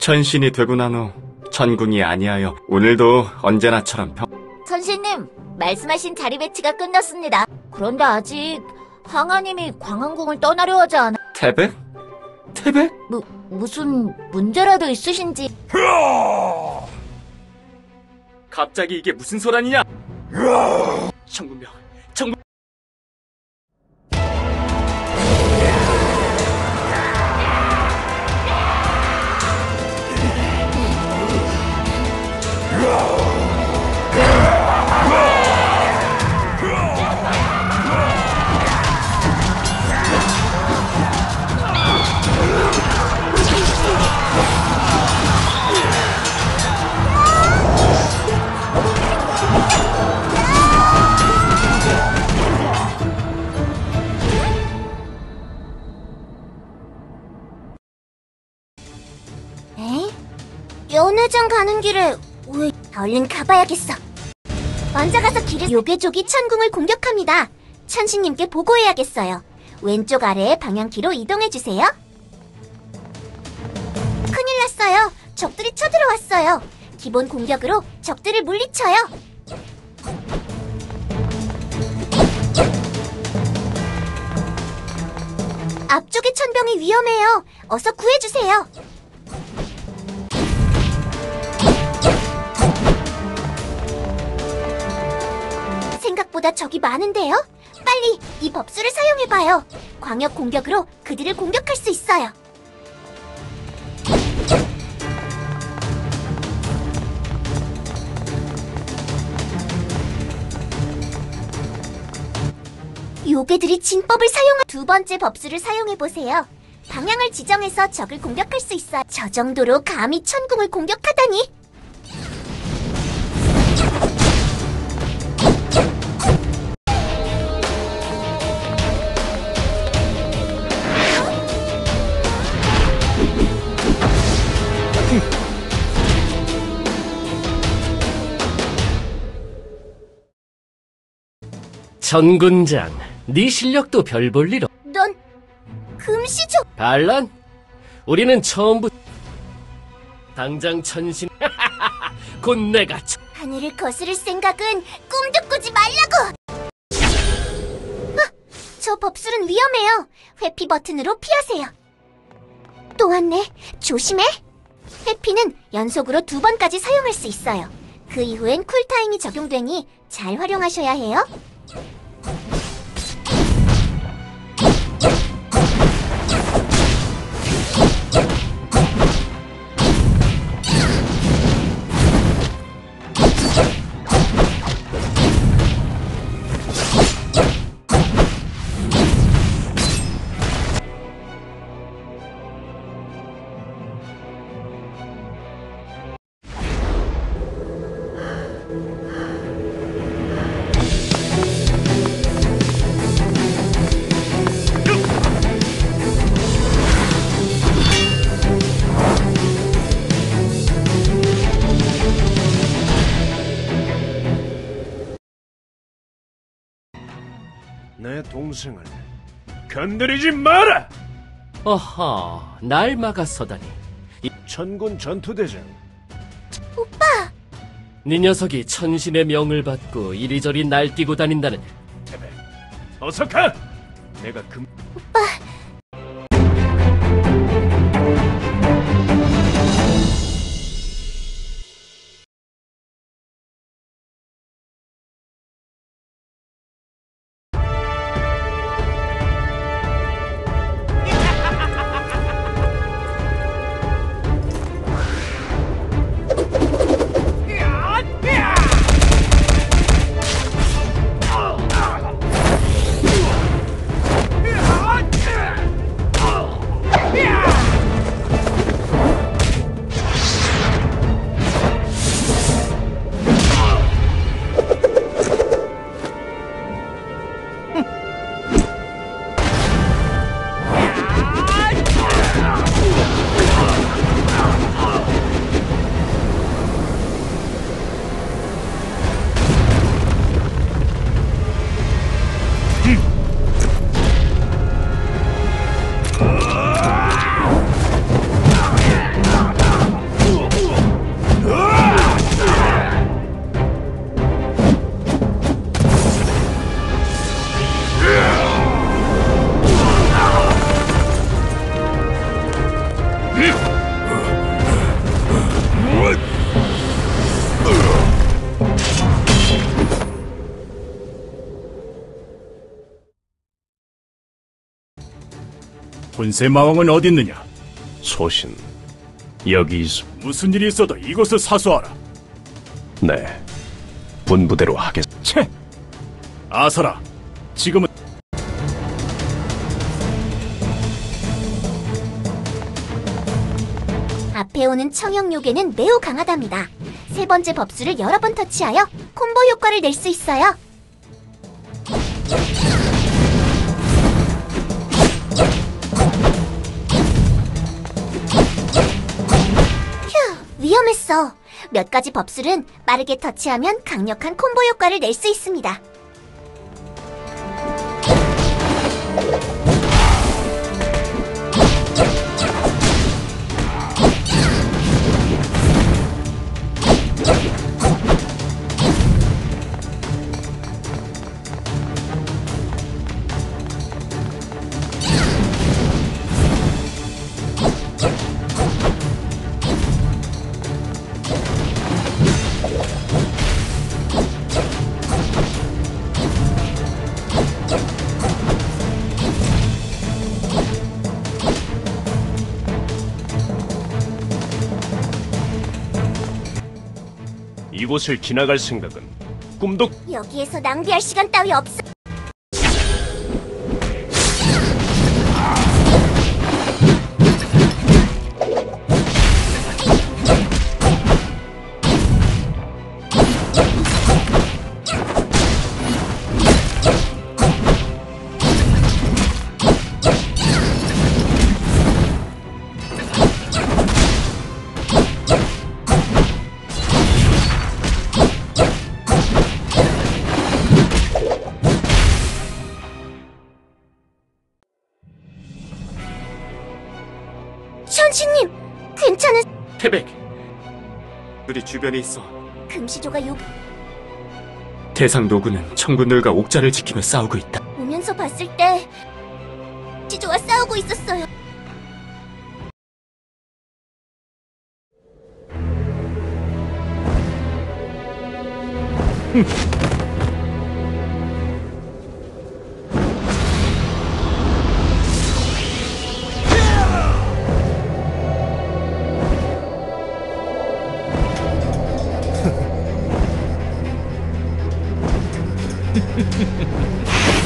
천신이 되고 난 후 천궁이 아니하여 오늘도 언제나처럼 평... 선생님, 말씀하신 자리 배치가 끝났습니다. 그런데 아직 황하님이 광안궁을 떠나려 하지 않아. 태백? 태백? 무, 무슨 문제라도 있으신지. 갑자기 이게 무슨 소란이냐? 청군명, 연회장 가는 길에 왜 얼른 가봐야겠어. 먼저 가서 길을 요괴족이 천궁을 공격합니다. 천신님께 보고해야겠어요. 왼쪽 아래의 방향키로 이동해주세요. 큰일 났어요. 적들이 쳐들어왔어요. 기본 공격으로 적들을 물리쳐요. 앞쪽의 천병이 위험해요. 어서 구해주세요. 생각보다 적이 많은데요? 빨리 이 법수를 사용해봐요. 광역 공격으로 그들을 공격할 수 있어요. 요괴들이 진법을 사용한 두 번째 법수를 사용해보세요. 방향을 지정해서 적을 공격할 수 있어요. 저 정도로 감히 천궁을 공격하다니! 전군장, 네 실력도 별 볼 일 없. 넌 금시족 반란? 우리는 처음부터 당장 천신. 곧 내가 천- 하늘을 거스를 생각은 꿈도 꾸지 말라고! 아, 저 법술은 위험해요. 회피 버튼으로 피하세요. 또 왔네. 조심해. 회피는 연속으로 두 번까지 사용할 수 있어요. 그 이후엔 쿨타임이 적용되니 잘 활용하셔야 해요. you 내 동생을 건드리지 마라! 어허, 날 막았어다니. 천군 전투대장 네 녀석이 천신의 명을 받고 이리저리 날뛰고 다닌다는 어서 가! 내가 금... 분쇄마왕은 어딨느냐? 소신 여기 있... 무슨 일이 있어도 이곳을 사수하라. 네 분부대로 하겠... 채! 아서라, 지금은 앞에 오는 청형 요괴는 매우 강하답니다. 세 번째 법수를 여러 번 터치하여 콤보 효과를 낼 수 있어요. 위험했어. 몇 가지 법술은 빠르게 터치하면 강력한 콤보 효과를 낼 수 있습니다. 이곳을 지나갈 생각은 꿈도 여기에서 낭비할 시간 따위 없어. 태백. 우리 주변에 있어. 금시조가 요 대상 노구는 청군들과 옥자를 지키며 싸우고 있다. 오면서 봤을 때 지조와 싸우고 있었어요. Ha ha ha ha!